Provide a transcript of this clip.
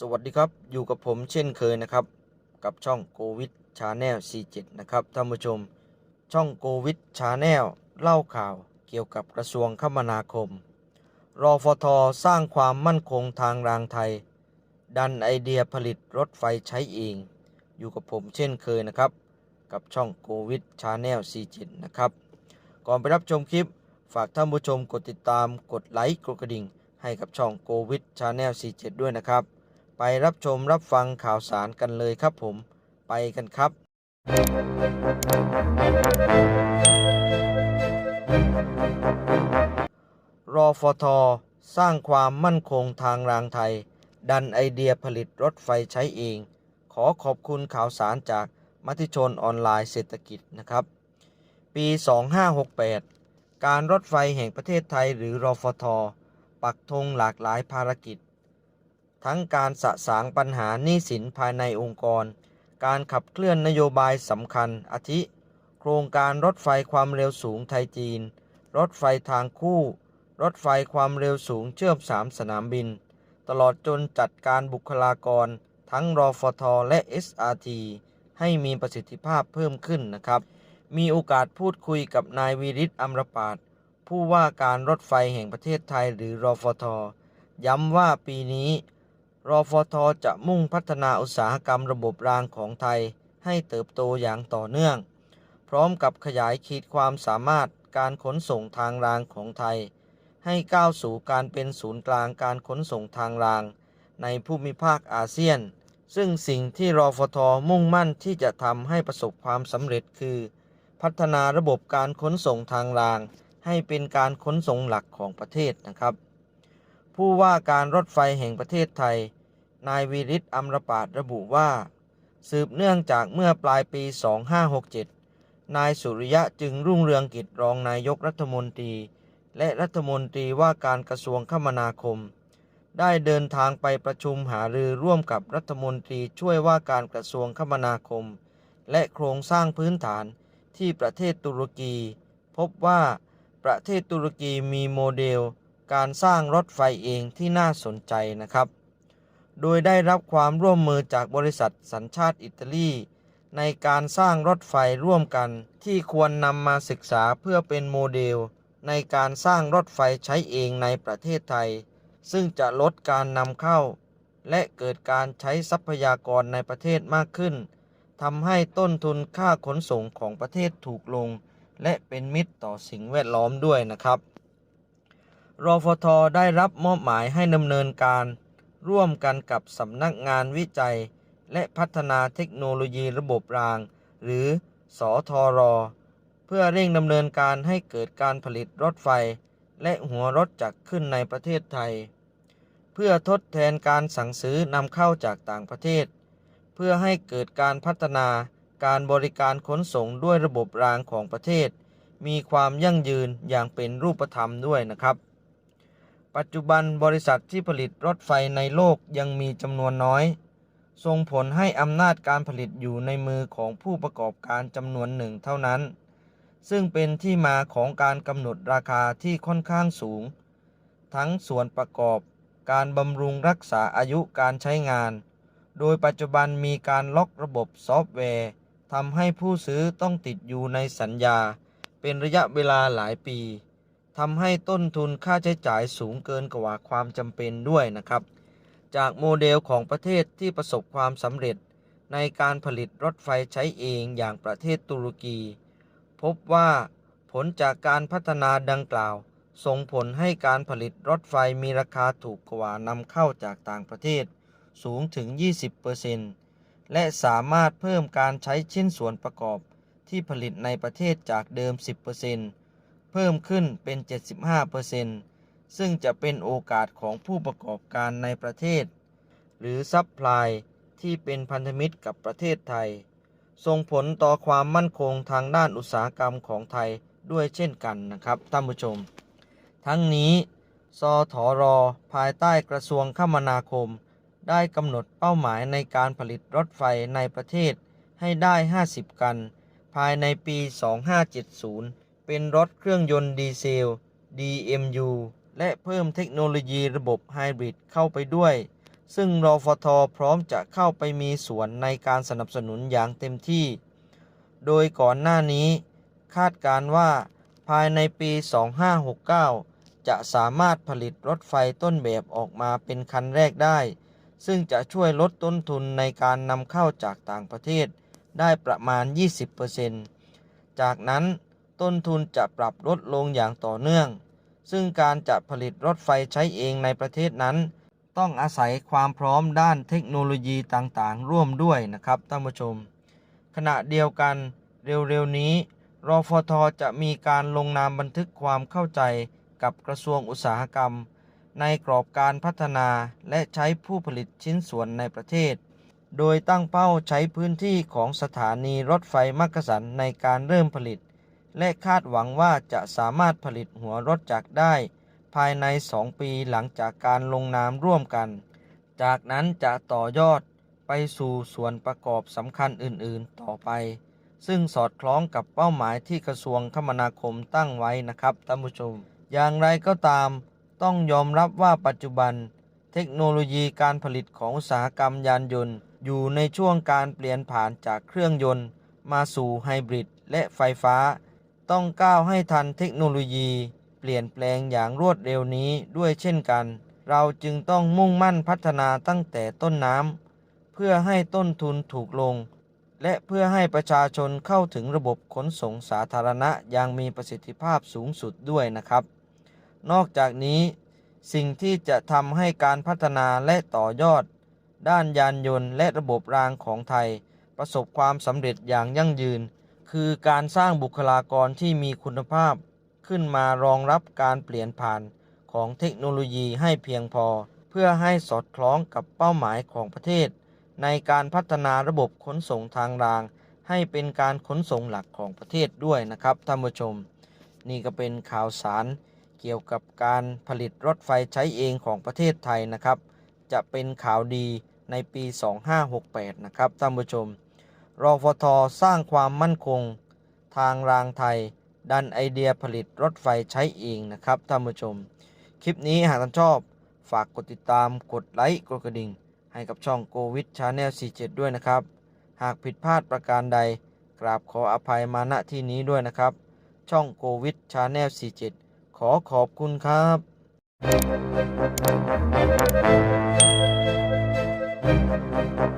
สวัสดีครับ อยู่กับผมเช่นเคยนะครับ กับช่องโควิดชาแนล 47 นะครับท่านผู้ชม ช่องโควิดชาแนลเล่าข่าวเกี่ยวกับกระทรวงคมนาคม รอฟทสร้างความมั่นคงทางรางไทย ดันไอเดียผลิตรถไฟใช้เอง อยู่กับผมเช่นเคยนะครับ กับช่องโควิดชาแนล 47 นะครับ ก่อนไปรับชมคลิป ฝากท่านผู้ชมกดติดตามกดไลค์กดกระดิ่งให้กับช่องโควิดชาแนล 47 ด้วยนะครับ ไปรับชมรับฟังข่าวสารกันเลยครับผมไปกันครับ รอฟท สร้างความมั่นคงทางรางไทย ดันไอเดียผลิตรถไฟใช้เอง ขอขอบคุณข่าวสารจากมติชนออนไลน์เศรษฐกิจนะครับ ปี 2568 การรถไฟแห่งประเทศไทยหรือรอฟท ปักธงหลากหลายภารกิจ ทั้งการสะสางปัญหาหนี้สินภายในองค์กร การขับเคลื่อนนโยบายสำคัญ อาทิ โครงการรถไฟความเร็วสูงไทยจีน รถไฟทางคู่ รถไฟความเร็วสูงเชื่อมสามสนามบิน ตลอดจนจัดการบุคลากร ทั้งรอฟทและ SRT ให้มีประสิทธิภาพเพิ่มขึ้นนะครับ มีโอกาสพูดคุยกับนายวีริศอัมรปาดผู้ว่าการรถไฟแห่งประเทศไทยหรือรอฟท ย้ำว่าปีนี้ รอฟทจะมุ่งพัฒนาอุตสาหกรรมระบบรางของไทยให้เติบโตอย่างต่อเนื่อง พร้อมกับขยายขีดความสามารถการขนส่งทางรางของไทย ให้ก้าวสู่การเป็นศูนย์กลางการขนส่งทางราง ในภูมิภาคอาเซียน ซึ่งสิ่งที่รอฟทมุ่งมั่นที่จะทำให้ประสบความสำเร็จคือ พัฒนาระบบการขนส่งทางราง ให้เป็นการขนส่งหลักของประเทศนะครับ ผู้ว่าการรถไฟแห่งประเทศไทย นายวีริศอัมรปาดระบุว่า สืบเนื่องจากเมื่อปลายปี 2567 นายสุริยะจึงรุ่งเรืองกิจรองนายกรัฐมนตรี และรัฐมนตรีว่าการกระทรวงคมนาคม ได้เดินทางไปประชุมหารือร่วมกับรัฐมนตรีช่วยว่าการกระทรวงคมนาคม และโครงสร้างพื้นฐานที่ประเทศตุรกี พบว่าประเทศตุรกีมีโมเดล การสร้างรถไฟเองที่น่าสนใจนะครับ โดยได้รับความร่วมมือจากบริษัทสัญชาติอิตาลี ในการสร้างรถไฟร่วมกันที่ควรนำมาศึกษาเพื่อเป็นโมเดล ในการสร้างรถไฟใช้เองในประเทศไทย ซึ่งจะลดการนำเข้า และเกิดการใช้ทรัพยากรในประเทศมากขึ้นทำให้ต้นทุนค่าขนส่งของประเทศถูกลง และเป็นมิตรต่อสิ่งแวดล้อมด้วยนะครับรฟทได้รับมอบหมายให้ดำเนินการ ร่วมกันกับสำนักงานวิจัย และพัฒนาเทคโนโลยีระบบราง หรือสอทอรอ เพื่อเร่งดำเนินการให้เกิดการผลิตรถไฟ และหัวรถจักรขึ้นในประเทศไทย เพื่อทดแทนการสั่งซื้อนำเข้าจากต่างประเทศ เพื่อให้เกิดการพัฒนาการบริการขนส่งด้วยระบบรางของประเทศ มีความยั่งยืนอย่างเป็นรูปธรรมด้วยนะครับ ปัจจุบันบริษัทที่ผลิตรถไฟในโลกยังมีจำนวนน้อย ส่งผลให้อำนาจการผลิตอยู่ในมือของผู้ประกอบการจำนวนหนึ่งเท่านั้น ซึ่งเป็นที่มาของการกำหนดราคาที่ค่อนข้างสูง ทั้งส่วนประกอบการบำรุงรักษาอายุการใช้งาน โดยปัจจุบันมีการล็อกระบบซอฟต์แวร์ทำให้ผู้ซื้อต้องติดอยู่ในสัญญา เป็นระยะเวลาหลายปี ทำให้ต้นทุนค่าใช้จ่ายสูงเกินกว่าความจำเป็นด้วยนะครับ จากโมเดลของประเทศที่ประสบความสำเร็จในการผลิตรถไฟใช้เองอย่างประเทศตุรกี พบว่าผลจากการพัฒนาดังกล่าว ส่งผลให้การผลิตรถไฟมีราคาถูกกว่านำเข้าจากต่างประเทศสูงถึง 20%และสามารถเพิ่มการใช้ชิ้นส่วนประกอบที่ผลิตในประเทศจากเดิม 10%เพิ่มขึ้นเป็น 75%ซึ่งจะเป็นโอกาสของผู้ประกอบการในประเทศ หรือซัพพลายที่เป็นพันธมิตรกับประเทศไทย ส่งผลต่อความมั่นคงทางด้านอุตสาหกรรมของไทยด้วยเช่นกันนะครับท่านผู้ชม ทั้งนี้สทรภายใต้กระทรวงคมนาคม ได้กำหนดเป้าหมายในการผลิตรถไฟในประเทศให้ได้ 50 กัน ภายในปี 2570 เป็นรถเครื่องยนต์ดีเซล DMU และเพิ่มเทคโนโลยีระบบไฮบริดเข้าไปด้วย ซึ่งรอฟทพร้อมจะเข้าไปมีส่วนในการสนับสนุนอย่างเต็มที่ โดยก่อนหน้านี้ คาดการณ์ว่าภายในปี 2569 จะสามารถผลิตรถไฟต้นแบบออกมาเป็นคันแรกได้ ซึ่งจะช่วยลดต้นทุนในการนำเข้าจากต่างประเทศได้ประมาณ 20%จากนั้น ต้นทุนจะปรับลดลงอย่างต่อเนื่อง ซึ่งการจะผลิตรถไฟใช้เองในประเทศนั้น ต้องอาศัยความพร้อมด้านเทคโนโลยีต่างๆ ร่วมด้วยนะครับท่านผู้ชม ขณะเดียวกันเร็วๆนี้รอฟทจะมีการลงนามบันทึกความเข้าใจกับกระทรวงอุตสาหกรรม ในกรอบการพัฒนาและใช้ผู้ผลิตชิ้นส่วนในประเทศ โดยตั้งเป้าใช้พื้นที่ของสถานีรถไฟมักกะสันในการเริ่มผลิต และคาดหวังว่าจะสามารถผลิตหัวรถจักรได้ ภายใน 2 ปีหลังจากการลงนามร่วมกัน จากนั้นจะต่อยอดไปสู่ส่วนประกอบสำคัญอื่นๆต่อไป ซึ่งสอดคล้องกับเป้าหมายที่กระทรวงคมนาคมตั้งไว้นะครับท่านผู้ชม อย่างไรก็ตาม ต้องยอมรับว่าปัจจุบัน เทคโนโลยีการผลิตของอุตสาหกรรมยานยนต์ อยู่ในช่วงการเปลี่ยนผ่านจากเครื่องยนต์ มาสู่ไฮบริดและไฟฟ้า ต้องก้าวให้ทันเทคโนโลยี เปลี่ยนแปลงอย่างรวดเร็วนี้ด้วยเช่นกัน เราจึงต้องมุ่งมั่นพัฒนาตั้งแต่ต้นน้ำเพื่อให้ต้นทุนถูกลง และเพื่อให้ประชาชนเข้าถึงระบบขนส่งสาธารณะอย่างมีประสิทธิภาพสูงสุดด้วยนะครับ นอกจากนี้ สิ่งที่จะทำให้การพัฒนาและต่อยอด ด้านยานยนต์และระบบรางของไทย ประสบความสำเร็จอย่างยั่งยืน คือการสร้างบุคลากรที่มีคุณภาพขึ้นมารองรับการเปลี่ยนผ่านของเทคโนโลยีให้เพียงพอ เพื่อให้สอดคล้องกับเป้าหมายของประเทศ ในการพัฒนาระบบขนส่งทางราง ให้เป็นการขนส่งหลักของประเทศด้วยนะครับท่านผู้ชม นี่ก็เป็นข่าวสารเกี่ยวกับการผลิตรถไฟใช้เองของประเทศไทยนะครับ จะเป็นข่าวดีในปี 2568 นะครับท่านผู้ชม รอฟทสร้างความมั่นคง ทางรางไทย ดันไอเดียผลิตรถไฟใช้เองนะครับท่านผู้ชม คลิปนี้หากท่านชอบฝากกดติดตามกดไลค์กดกระดิ่ง ให้กับช่องโกวิดชาแนล47 ด้วยนะครับ หากผิดพลาดประการใด กราบขออภัยมาณที่นี้ด้วยนะครับ ช่องโกวิดชาแนล47 ขอขอบคุณครับ Thank